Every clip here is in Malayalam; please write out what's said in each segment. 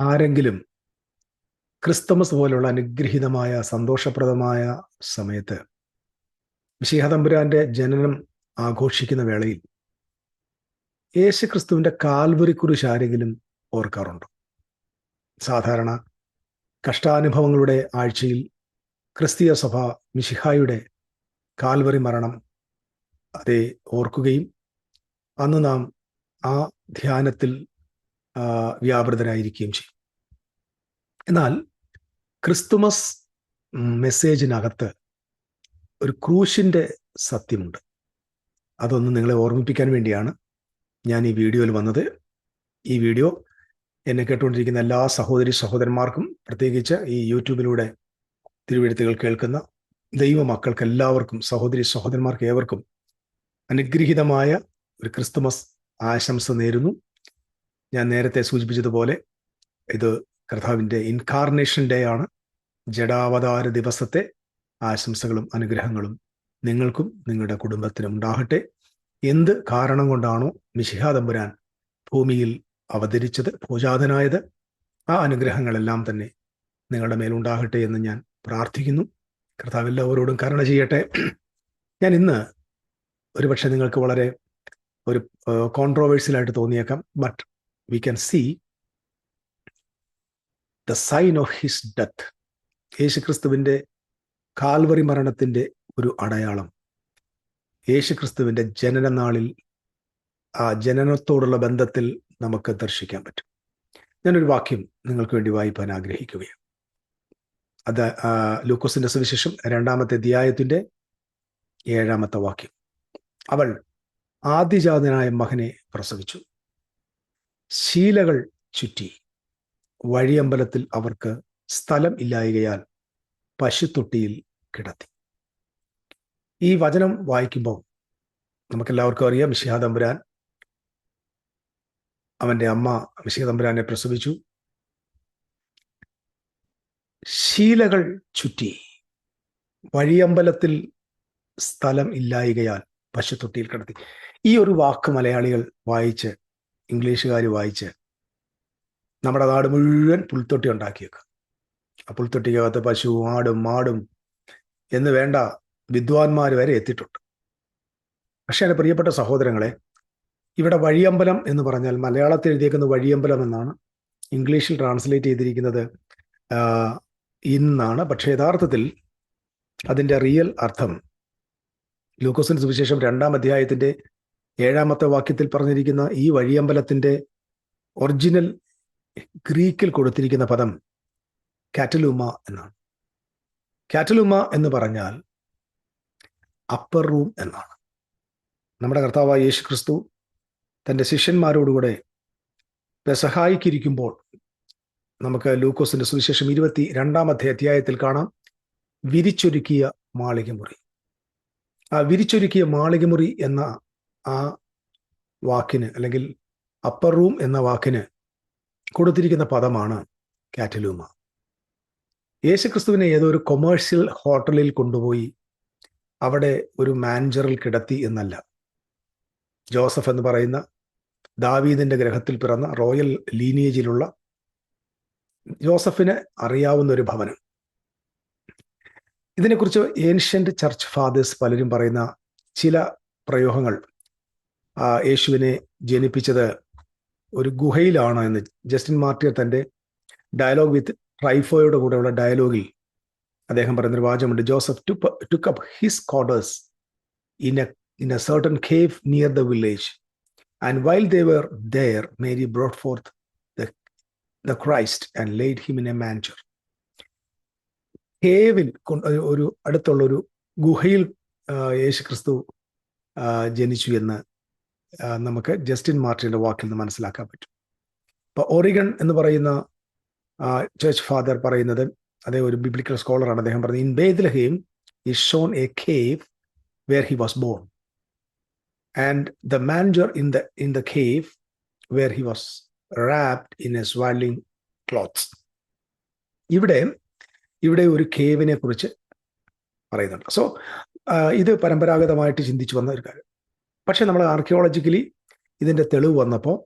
ആരെങ്കിലും ക്രിസ്തമസ് പോലുള്ള അനുഗ്രഹീതമായ സന്തോഷപ്രദമായ സമയത്ത് മിശിഹതമ്പുരാന്റെ ജനനം ആഘോഷിക്കുന്ന വേളയിൽ യേശു ക്രിസ്തുവിന്റെ കാൽവരിക്കുറിശ് ആരെങ്കിലും ഓർക്കാറുണ്ടോ. സാധാരണ കഷ്ടാനുഭവങ്ങളുടെ ആഴ്ചയിൽ ക്രിസ്തീയ സഭ മിശിഹായുടെ കാൽവറി മരണം അതെ ഓർക്കുകയും അന്ന് നാം ആ ധ്യാനത്തിൽ വ്യാപൃതരായിരിക്കുകയും ചെയ്യും. എന്നാൽ ക്രിസ്തുമസ് മെസ്സേജിനകത്ത് ഒരു ക്രൂശിന്റെ സത്യമുണ്ട്. അതൊന്ന് നിങ്ങളെ ഓർമ്മിപ്പിക്കാൻ വേണ്ടിയാണ് ഞാൻ ഈ വീഡിയോയിൽ വന്നത്. ഈ വീഡിയോ എന്നെ കേട്ടുകൊണ്ടിരിക്കുന്ന എല്ലാ സഹോദരി സഹോദരന്മാർക്കും പ്രത്യേകിച്ച് ഈ യൂട്യൂബിലൂടെ തിരുവെഴുത്തുകൾ കേൾക്കുന്ന ദൈവ മക്കൾക്ക് എല്ലാവർക്കും സഹോദരി സഹോദരന്മാർക്ക് ഏവർക്കും അനുഗ്രഹീതമായ ഒരു ക്രിസ്തുമസ് ആശംസ നേരുന്നു. ഞാൻ നേരത്തെ സൂചിപ്പിച്ചതുപോലെ ഇത് കർത്താവിന്റെ ഇൻകാർണേഷൻ ഡേ ആണ്. ജഡാവതാര ദിവസത്തെ ആശംസകളും അനുഗ്രഹങ്ങളും നിങ്ങൾക്കും നിങ്ങളുടെ കുടുംബത്തിനും ഉണ്ടാകട്ടെ. എന്ത് കാരണം കൊണ്ടാണോ മിശിഹാദമ്പുരാൻ ഭൂമിയിൽ അവതരിച്ചത് പൂജാതനായത്? ആ അനുഗ്രഹങ്ങളെല്ലാം തന്നെ നിങ്ങളുടെ മേലുണ്ടാകട്ടെ എന്ന് ഞാൻ പ്രാർത്ഥിക്കുന്നു. കർത്താവ് എല്ലാവരോടും കരുണ ചെയ്യട്ടെ. ഞാൻ ഇന്ന് ഒരുപക്ഷെ നിങ്ങൾക്ക് വളരെ ഒരു കോൺട്രോവേഴ്സ്യലായിട്ട് തോന്നിയേക്കാം but we can see the sign of his death യേശുക്രിസ്തുവിന്റെ കാൽവറി മരണത്തിന്റെ ഒരു അടയാളം. യേശുക്രിസ്തുവിന്റെ ജനനനാളിൽ ആ ജനനത്തോടുള്ള ബന്ധത്തിൽ നമുക്ക് ദർശിക്കാൻ പറ്റും. ഞാനൊരു വാക്യം നിങ്ങൾക്ക് വേണ്ടി വായിപ്പാൻ ആഗ്രഹിക്കുകയാണ്. അത് ലൂക്കോസിന്റെ സുവിശേഷം രണ്ടാമത്തെ അധ്യായത്തിന്റെ ഏഴാമത്തെ വാക്യം. അവൾ ആദ്യജാതനായ മകനെ പ്രസവിച്ചു. ശീലകൾ ചുറ്റി. വഴിയമ്പലത്തിൽ അവർക്ക് സ്ഥലം ഇല്ലായകയാൽ പശുത്തൊട്ടിയിൽ കിടത്തി. ഈ വചനം വായിക്കുമ്പോൾ നമുക്കെല്ലാവർക്കും അറിയാം മിഷിഹാദമ്പുരാൻ അവന്റെ അമ്മ മിഷിഹതമ്പുരാനെ പ്രസവിച്ചു. ശീലകൾ ചുറ്റി വഴിയമ്പലത്തിൽ സ്ഥലം ഇല്ലായികയാൽ പശുത്തൊട്ടിയിൽ കിടത്തി. ഈ ഒരു വാക്ക് മലയാളികൾ വായിച്ച് ഇംഗ്ലീഷുകാർ വായിച്ച് നമ്മുടെ നാട് മുഴുവൻ പുൽത്തൊട്ടി ഉണ്ടാക്കിയേക്കുക ആ പുൽത്തൊട്ടിക്കകത്ത് പശു ആടും മാടും എന്ന് വേണ്ട വിദ്വാൻമാർ വരെ എത്തിയിട്ടുണ്ട്. പക്ഷേ എന്റെ പ്രിയപ്പെട്ട സഹോദരങ്ങളെ ഇവിടെ വഴിയമ്പലം എന്ന് പറഞ്ഞാൽ മലയാളത്തിൽ എഴുതിയേക്കുന്ന വഴിയമ്പലം എന്നാണ് ഇംഗ്ലീഷിൽ ട്രാൻസ്ലേറ്റ് ചെയ്തിരിക്കുന്നത് ഇന്നാണ്. പക്ഷേ യഥാർത്ഥത്തിൽ അതിന്റെ റിയൽ അർത്ഥം ലൂക്കോസിന് സുവിശേഷം രണ്ടാം അധ്യായത്തിന്റെ ഏഴാമത്തെ വാക്യത്തിൽ പറഞ്ഞിരിക്കുന്ന ഈ വഴിയമ്പലത്തിന്റെ ഒറിജിനൽ ഗ്രീക്കിൽ കൊടുത്തിരിക്കുന്ന പദം കാറ്റലൂമ എന്നാണ്. കാറ്റലൂമ എന്ന് പറഞ്ഞാൽ അപ്പർ റൂം എന്നാണ്. നമ്മുടെ കർത്താവായ യേശു ക്രിസ്തു തന്റെ ശിഷ്യന്മാരോടുകൂടെ പെസഹായിക്കിരിക്കുമ്പോൾ നമുക്ക് ലൂക്കോസിന്റെ സുവിശേഷം ഇരുപത്തി രണ്ടാമത്തെ അധ്യായത്തിൽ കാണാം. വിരിച്ചൊരുക്കിയ മാളികമുറി. ആ വിരിച്ചൊരുക്കിയ മാളികമുറി എന്ന ആ വാക്കിന് അല്ലെങ്കിൽ അപ്പർ റൂം എന്ന വാക്കിന് കൊടുത്തിരിക്കുന്ന പദമാണ് കാറ്റലൂമ. യേശുക്രിസ്തുവിനെ ഏതോ ഒരു കൊമേഴ്ഷ്യൽ ഹോട്ടലിൽ കൊണ്ടുപോയി അവിടെ ഒരു മാനേജറിൽ കിടത്തി എന്നല്ല. ജോസഫ് എന്ന് പറയുന്ന ദാവീദിന്റെ ഗ്രഹത്തിൽ പിറന്ന റോയൽ ലീനിയേജിലുള്ള ജോസഫിന് അറിയാവുന്ന ഒരു ഭവനം. ഇതിനെക്കുറിച്ച് ഏൻഷ്യന്റ് ചർച്ച് ഫാദേഴ്സ് പലരും പറയുന്ന ചില പ്രയോഗങ്ങൾ യേശുവിനെ ജനിപ്പിച്ചത് ഒരു ഗുഹയിലാണ് എന്ന് ജസ്റ്റിൻ മാർട്ടിയർ തന്റെ ഡയലോഗ് വിത്ത് ട്രൈഫോയുടെ കൂടെയുള്ള ഡയലോഗിൽ അദ്ദേഹം പറയുന്നൊരു വാചമുണ്ട് Joseph took up his quarters in a in a certain cave near the village and while they were there Mary brought forth the Christ and laid him in a manger കേവിൽ ഒരു അടുത്തുള്ള ഒരു ഗുഹയിൽ യേശു ക്രിസ്തു ജനിച്ചു എന്ന് നമുക്ക് ജസ്റ്റിൻ മാർട്ടിന്റെ വാക്കിൽ നിന്ന് മനസ്സിലാക്കാൻ പറ്റും. അപ്പോൾ ഓറിഗൺ എന്ന് പറയുന്ന ചേർച്ച് ഫാദർ പറയുന്നത് അതേ ഒരു ബിബ്ലിക്കൽ സ്കോളറാണ് അദ്ദേഹം പറഞ്ഞത് in Bethlehem is shown a cave where he was born and the manager in the in the cave where he was wrapped in a swaddling clothes ഇവിടെ ഇവിടെ ഒരു കേവിനെ കുറിച്ച് പറയുന്നുണ്ട്. സോ ഇത് പരമ്പരാഗതമായിട്ട് ചിന്തിച്ചു വന്ന ഒരു കാര്യം. പക്ഷെ നമ്മൾ ആർക്കിയോളജിക്കലി ഇതിന്റെ തെളിവ് വന്നപ്പോൾ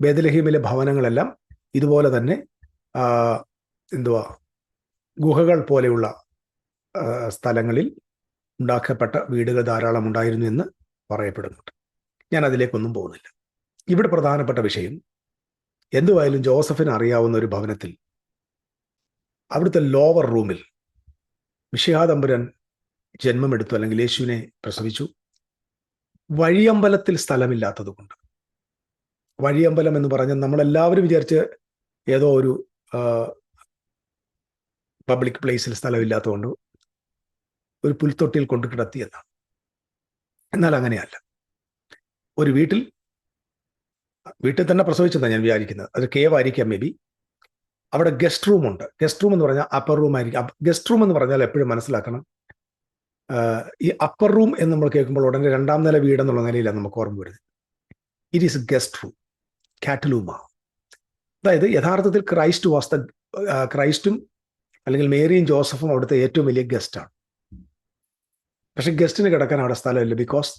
ബേദലഹീമിലെ ഭവനങ്ങളെല്ലാം ഇതുപോലെ തന്നെ എന്തുവാ ഗുഹകൾ പോലെയുള്ള സ്ഥലങ്ങളിൽ ഉണ്ടാക്കപ്പെട്ട വീടുകൾ ധാരാളം ഉണ്ടായിരുന്നു എന്ന് പറയപ്പെടുന്നുണ്ട്. ഞാൻ അതിലേക്കൊന്നും പോകുന്നില്ല. ഇവിടെ പ്രധാനപ്പെട്ട വിഷയം എന്തുവായാലും ജോസഫിന് അറിയാവുന്ന ഒരു ഭവനത്തിൽ അവിടുത്തെ ലോവർ റൂമിൽ വിഷയാദംബരൻ ജന്മമെടുത്തു അല്ലെങ്കിൽ യേശുവിനെ പ്രസവിച്ചു. വഴിയമ്പലത്തിൽ സ്ഥലമില്ലാത്തത് കൊണ്ട് വഴിയമ്പലം എന്ന് പറഞ്ഞാൽ നമ്മളെല്ലാവരും വിചാരിച്ച് ഏതോ ഒരു പബ്ലിക് പ്ലേസിൽ സ്ഥലമില്ലാത്തതുകൊണ്ട് ഒരു പുൽത്തൊട്ടിയിൽ കൊണ്ട് കിടത്തി എന്നാണ്. എന്നാൽ അങ്ങനെയല്ല. ഒരു വീട്ടിൽ വീട്ടിൽ തന്നെ പ്രസവിച്ചെന്നാണ് ഞാൻ വിചാരിക്കുന്നത്. അത് കേവ് ആയിരിക്കാം മേ ബി അവിടെ ഗസ്റ്റ് റൂം ഉണ്ട്. ഗസ്റ്റ് റൂം എന്ന് പറഞ്ഞാൽ അപ്പർ റൂം ആയിരിക്കും. ഗസ്റ്റ് റൂം എന്ന് പറഞ്ഞാൽ എപ്പോഴും മനസ്സിലാക്കണം. ഈ അപ്പർ റൂം എന്ന് നമ്മൾ കേൾക്കുമ്പോൾ ഉടനെ രണ്ടാം നില വീട് എന്നുള്ള നിലയിലാണ് നമുക്ക് ഓർമ്മ വരുന്നത്. ഇറ്റ് ഈസ് ഗസ്റ്റ് റൂം കാറ്റലൂമ അതായത് യഥാർത്ഥത്തിൽ ക്രൈസ്റ്റ് വാസ്ത ക്രൈസ്റ്റും അല്ലെങ്കിൽ മേരിയും ജോസഫും അവിടുത്തെ ഏറ്റവും വലിയ ഗസ്റ്റാണ് പക്ഷെ ഗസ്റ്റിന് കിടക്കാൻ അവിടെ സ്ഥലമില്ല because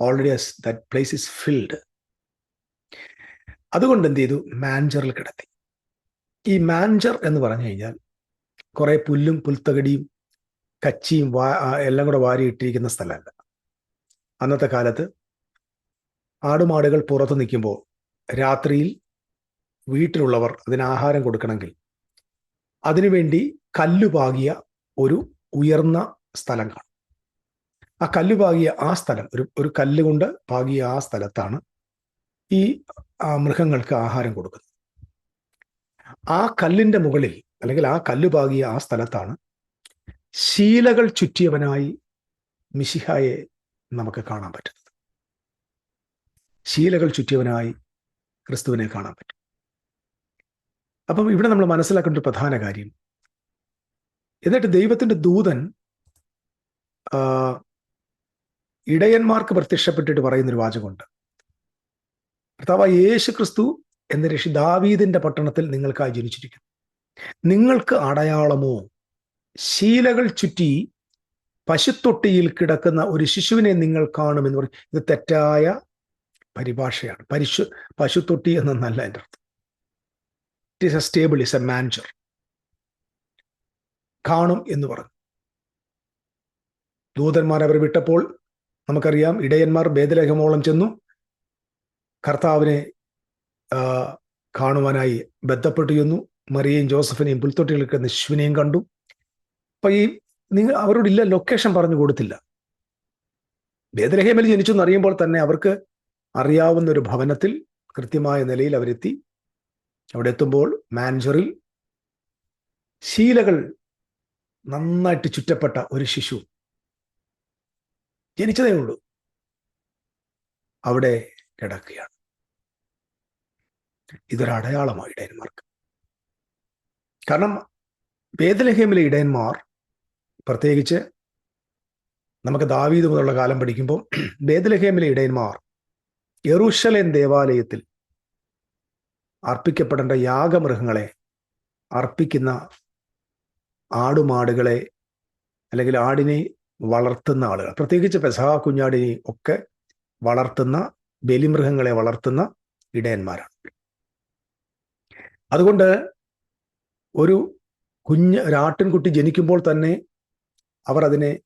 already that place is filled അതുകൊണ്ട് എന്ത് ചെയ്തു? മാനേജറിൽ കിടത്തി. ഈ മാൻജർ എന്ന് പറഞ്ഞു കഴിഞ്ഞാൽ കുറേ പുല്ലും പുൽത്തകടിയും കച്ചിയും എല്ലാം കൂടെ വാരിയിട്ടിരിക്കുന്ന സ്ഥലമല്ല. അന്നത്തെ കാലത്ത് ആടുമാടുകൾ പുറത്ത് നിൽക്കുമ്പോൾ രാത്രിയിൽ വീട്ടിലുള്ളവർ അതിന് ആഹാരം കൊടുക്കണമെങ്കിൽ അതിനുവേണ്ടി കല്ലുപാകിയ ഒരു ഉയർന്ന സ്ഥലം കാണും. ആ കല്ല് പാകിയ ആ സ്ഥലം ഒരു ഒരു കല്ല് കൊണ്ട് പാകിയ ആ സ്ഥലത്താണ് ഈ മൃഗങ്ങൾക്ക് ആഹാരം കൊടുക്കുന്നത്. ആ കല്ലിന്റെ മുകളിൽ അല്ലെങ്കിൽ ആ കല്ല് പാകിയ ആ സ്ഥലത്താണ് ശീലകൾ ചുറ്റിയവനായി മിശിഹായെ നമുക്ക് കാണാൻ പറ്റുന്നത് ശീലകൾ ചുറ്റിയവനായി ക്രിസ്തുവിനെ കാണാൻ പറ്റും. അപ്പം ഇവിടെ നമ്മൾ മനസ്സിലാക്കേണ്ട ഒരു പ്രധാന കാര്യം. എന്നിട്ട് ദൈവത്തിന്റെ ദൂതൻ ഇടയന്മാർക്ക് പ്രത്യക്ഷപ്പെട്ടിട്ട് പറയുന്നൊരു വാചകമുണ്ട്. കർത്താവ് യേശു ക്രിസ്തു എന്ന രക്ഷി ദാവീദിന്റെ പട്ടണത്തിൽ നിങ്ങൾക്കായി ജനിച്ചിരിക്കുന്നു. നിങ്ങൾക്ക് അടയാളമോ ശീലകൾ ചുറ്റി പശുത്തൊട്ടിയിൽ കിടക്കുന്ന ഒരു ശിശുവിനെ നിങ്ങൾ കാണുമെന്ന് പറയും. ഇത് തെറ്റായ പരിഭാഷയാണ്. പരിശു പശുത്തൊട്ടി എന്നല്ല എന്റെ അർത്ഥം. It is a stable is a manager കാണും എന്ന് പറഞ്ഞു. ദൂതന്മാർ അവർ വിട്ടപ്പോൾ നമുക്കറിയാം ഇടയന്മാർ ഭേദലേഖമോളം ചെന്നു. കർത്താവിനെ കാണുവാനായി ബന്ധപ്പെട്ടു ചെന്നു മറിയയും ജോസഫിനെയും പുൽത്തൊട്ടിയിൽ ശിശുവിനെയും കണ്ടു. അപ്പൊ ഈ നിങ്ങൾ അവരോടില്ല ലൊക്കേഷൻ പറഞ്ഞു കൊടുത്തില്ല. ഭേദലഹേമൽ ജനിച്ചു എന്നറിയുമ്പോൾ തന്നെ അവർക്ക് അറിയാവുന്ന ഒരു ഭവനത്തിൽ കൃത്യമായ നിലയിൽ അവരെത്തി. അവിടെ എത്തുമ്പോൾ മാനേജറിൽ ശീലകൾ നന്നായിട്ട് ചുറ്റപ്പെട്ട ഒരു ശിശു ജനിച്ചതേ ഉള്ളൂ. അവിടെ കിടക്കുകയാണ്. ഇതൊരടയാളമാണ് ഇടയന്മാർക്ക് കാരണം വേദലഹേമിലെ ഇടയന്മാർ പ്രത്യേകിച്ച് നമുക്ക് ദാവീദ് മുതലുള്ള കാലം പഠിക്കുമ്പോൾ ബേദലഹേമിലെ ഇടയന്മാർ യെറൂശലേം ദേവാലയത്തിൽ അർപ്പിക്കപ്പെടേണ്ട യാഗമൃഗങ്ങളെ അർപ്പിക്കുന്ന ആടുമാടുകളെ അല്ലെങ്കിൽ ആടിനെ വളർത്തുന്ന ആളുകൾ. പ്രത്യേകിച്ച് പെസഹ കുഞ്ഞാടിനെ ഒക്കെ വളർത്തുന്ന ബലിമൃഗങ്ങളെ വളർത്തുന്ന ഇടയന്മാരാണ്. അതുകൊണ്ട് ഒരു കുഞ്ഞ് ഒരാട്ടിൻകുട്ടി ജനിക്കുമ്പോൾ തന്നെ അവർ അതിനെ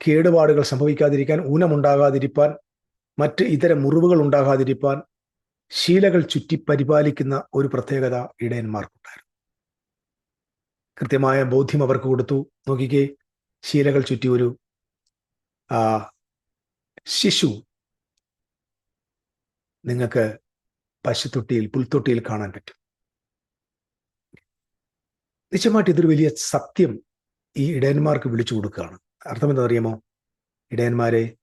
കേടുപാടുകൾ സംഭവിക്കാതിരിക്കാൻ ഊനമുണ്ടാകാതിരിക്കാൻ മറ്റ് ഇതര മുറിവുകൾ ഉണ്ടാകാതിരിക്കാൻ ശീലകൾ ചുറ്റി പരിപാലിക്കുന്ന ഒരു പ്രത്യേകത ഇടയന്മാർക്കുണ്ടായിരുന്നു കൃത്യമായ ബോധ്യം അവർക്ക് കൊടുത്തു. നോക്കിക്കേ ശീലകൾ ചുറ്റി ഒരു ശിശു നിങ്ങൾക്ക് പശുത്തൊട്ടിയിൽ പുൽത്തൊട്ടിയിൽ കാണാൻ പറ്റും. നിശ്ചയമായിട്ട് ഇതൊരു വലിയ സത്യം ഈ ഇടയന്മാർക്ക് വിളിച്ചു കൊടുക്കുകയാണ്. അർത്ഥം എന്താ അറിയാമോ? ഇടയന്മാരെ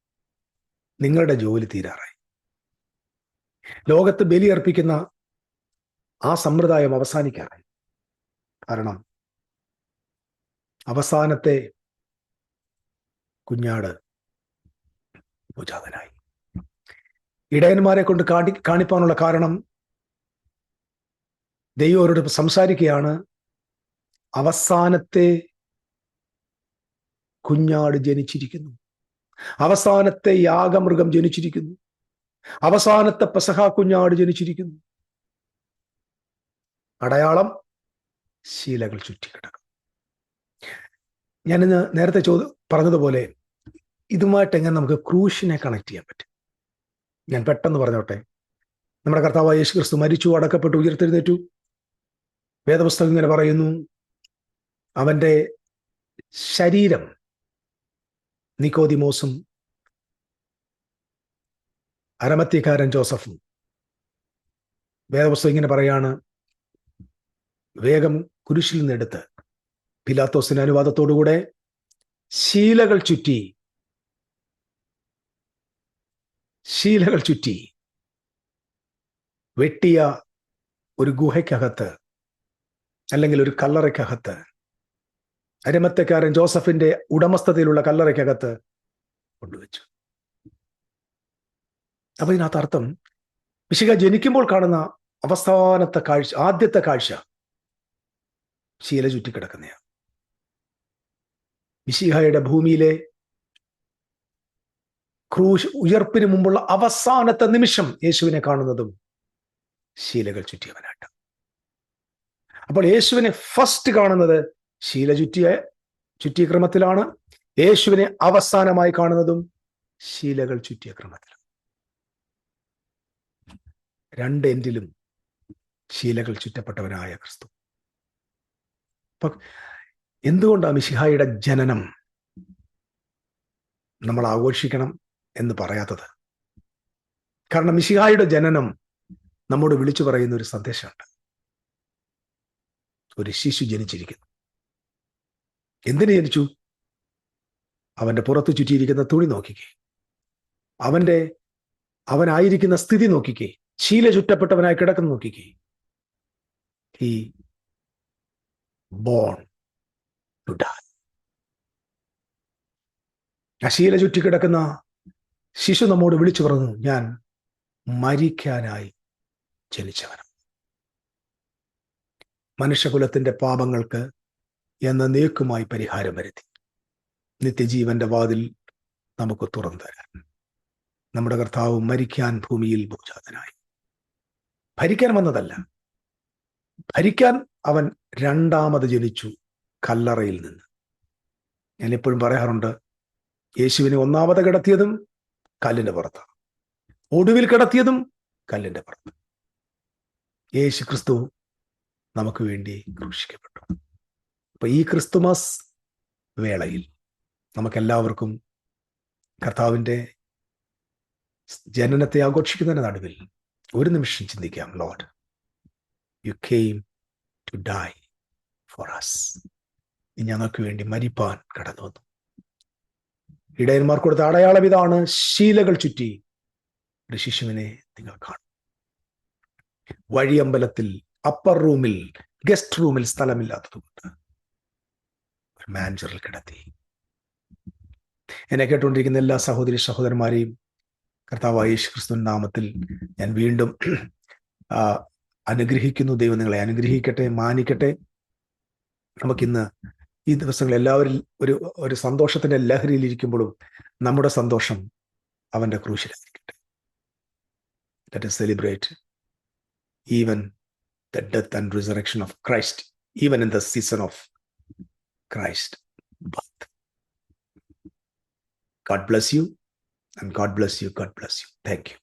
നിങ്ങളുടെ ജോലി തീരാറായി. ലോകത്ത് ബലി അർപ്പിക്കുന്ന ആ സമ്പ്രദായം അവസാനിക്കാറായി. കാരണം അവസാനത്തെ കുഞ്ഞാട് പൂജാതനായി ഇടയന്മാരെ കൊണ്ട് കാണി കാണിപ്പാനുള്ള കാരണം ദൈവം അവരോട് സംസാരിക്കുകയാണ്. അവസാനത്തെ കുഞ്ഞാട് ജനിച്ചിരിക്കുന്നു. അവസാനത്തെ യാഗമൃഗം ജനിച്ചിരിക്കുന്നു. അവസാനത്തെ പെസഹ കുഞ്ഞാട് ജനിച്ചിരിക്കുന്നു. അടയാളം ശീലകൾ ചുറ്റിക്കിടക്കും. ഞാനിന്ന് നേരത്തെ ചോദ്യം പറഞ്ഞതുപോലെ ഇതുമായിട്ട് എങ്ങനെ നമുക്ക് ക്രൂശിനെ കണക്ട് ചെയ്യാൻ പറ്റും. ഞാൻ പെട്ടെന്ന് പറഞ്ഞോട്ടെ. നമ്മുടെ കർത്താവ് യേശു ക്രിസ്തു മരിച്ചു അടക്കപ്പെട്ടു ഉയർത്തെഴുന്നേറ്റു. വേദപുസ്തകം ഇങ്ങനെ പറയുന്നു അവന്റെ ശരീരം നിക്കോദിമോസും അരമത്യക്കാരൻ ജോസഫും. വേദപുസ്തകം ഇങ്ങനെ പറയാണ് വേഗം കുരിശിൽ നിന്നെടുത്ത് പിലാത്തോസിന് അനുവാദത്തോടുകൂടെ ശീലകൾ ചുറ്റി ശീലകൾ ചുറ്റി വെട്ടിയ ഒരു ഗുഹയ്ക്കകത്ത് അല്ലെങ്കിൽ ഒരു കല്ലറയ്ക്കകത്ത് അരമത്തക്കാരൻ ജോസഫിന്റെ ഉടമസ്ഥതയിലുള്ള കല്ലറയ്ക്കകത്ത് കൊണ്ടുവച്ചു. അപ്പൊ ഇതിനകത്ത് അർത്ഥം മിശിക ജനിക്കുമ്പോൾ കാണുന്ന അവസാനത്തെ കാഴ്ച ആദ്യത്തെ കാഴ്ച ശീല ചുറ്റിക്കിടക്കുന്നതാണ് മിശിഹയുടെ ഭൂമിയിലെ ക്രൂശ് ഉയർപ്പിന് മുമ്പുള്ള അവസാനത്തെ നിമിഷം യേശുവിനെ കാണുന്നതും ശീലകൾ ചുറ്റിയവനാട്ടം. അപ്പോൾ യേശുവിനെ ഫസ്റ്റ് കാണുന്നത് ശീല ചുറ്റിയ ക്രമത്തിലാണ് യേശുവിനെ അവസാനമായി കാണുന്നതും ശീലകൾ ചുറ്റിയ ക്രമത്തിലാണ് രണ്ട് എൻഡിലും ശീലകൾ ചുറ്റപ്പെട്ടവനായ ക്രിസ്തു. അപ്പൊ എന്തുകൊണ്ടാണ് മിശിഹായുടെ ജനനം നമ്മൾ ആഘോഷിക്കണം എന്ന് പറയാത്തത്? കാരണം മിശിഹായുടെ ജനനം നമ്മോട് വിളിച്ചു പറയുന്ന ഒരു സന്ദേശമുണ്ട്. ഒരു ശിശു ജനിച്ചിരിക്കുന്നു. എന്തിനു ജനിച്ചു? അവന്റെ പുറത്ത് ചുറ്റിയിരിക്കുന്ന തുണി നോക്കിക്കേ. അവന്റെ അവനായിരിക്കുന്ന സ്ഥിതി നോക്കിക്കേ. ശീല ചുറ്റപ്പെട്ടവനായി കിടക്കുന്ന നോക്കിക്കേ. ഹി ബോൺ ടു ഡൈ അശീല ചുറ്റിക്കിടക്കുന്ന ശിശു നമ്മോട് വിളിച്ചു പറഞ്ഞു ഞാൻ മരിക്കാനായി ജനിച്ചവനാണ് മനുഷ്യകുലത്തിന്റെ പാപങ്ങൾക്ക് എന്ന നീക്കുമായി പരിഹാരം വരുത്തി. നിത്യജീവന്റെ വാതിൽ നമുക്ക് തുറന്നു തരാൻ നമ്മുടെ കർത്താവ് മരിക്കാൻ ഭൂമിയിൽ ഭൂജാതനായി. ഭരിക്കാൻ വന്നതല്ല ഭരിക്കാൻ അവൻ രണ്ടാമത് ജനിച്ചു കല്ലറയിൽ നിന്ന്. ഞാൻ എപ്പോഴും പറയാറുണ്ട് യേശുവിനെ ഒന്നാമത് കിടത്തിയതും കല്ലിന്റെ പുറത്താണ്. ഒടുവിൽ കിടത്തിയതും കല്ലിന്റെ പുറത്ത് യേശു ക്രിസ്തു നമുക്ക് വേണ്ടി ക്രൂശിക്കപ്പെട്ടു. അപ്പൊ ഈ ക്രിസ്തുമസ് വേളയിൽ നമുക്കെല്ലാവർക്കും കർത്താവിന്റെ ജനനത്തെ ആഘോഷിക്കുന്നതിന് നടുവിൽ ഒരു നിമിഷം ചിന്തിക്കാം. Lord you came to die for us ഞങ്ങൾക്ക് വേണ്ടി മരിപ്പാൻ കടന്നു വന്നു. ഇടയന്മാർ കൊടുത്ത അടയാളം ഇതാണ്. ശീലകൾ ചുറ്റി ഒരു ശിശുവിനെ നിങ്ങൾ കാണും. വഴിയമ്പലത്തിൽ അപ്പർ റൂമിൽ ഗസ്റ്റ് റൂമിൽ സ്ഥലമില്ലാത്തതുകൊണ്ട് മാനേജറിൽ കിടത്തി. എന്നെ കേട്ടുകൊണ്ടിരിക്കുന്ന എല്ലാ സഹോദരി സഹോദരന്മാരെയും കർത്താവ് യേശു ക്രിസ്തു നാമത്തിൽ ഞാൻ വീണ്ടും അനുഗ്രഹിക്കുന്നു. ദൈവം നിങ്ങളെ അനുഗ്രഹിക്കട്ടെ മാനിക്കട്ടെ. നമുക്കിന്ന് ഈ ദിവസങ്ങൾ എല്ലാവരും ഒരു ഒരു സന്തോഷത്തിന്റെ ലഹരിയിൽ ഇരിക്കുമ്പോഴും നമ്മുടെ സന്തോഷം അവന്റെ ക്രൂശിലായിരിക്കട്ടെ. Let celebrate even the death and resurrection of Christ even in the season of Christ birth. God bless you, and God bless you. God bless you. Thank you.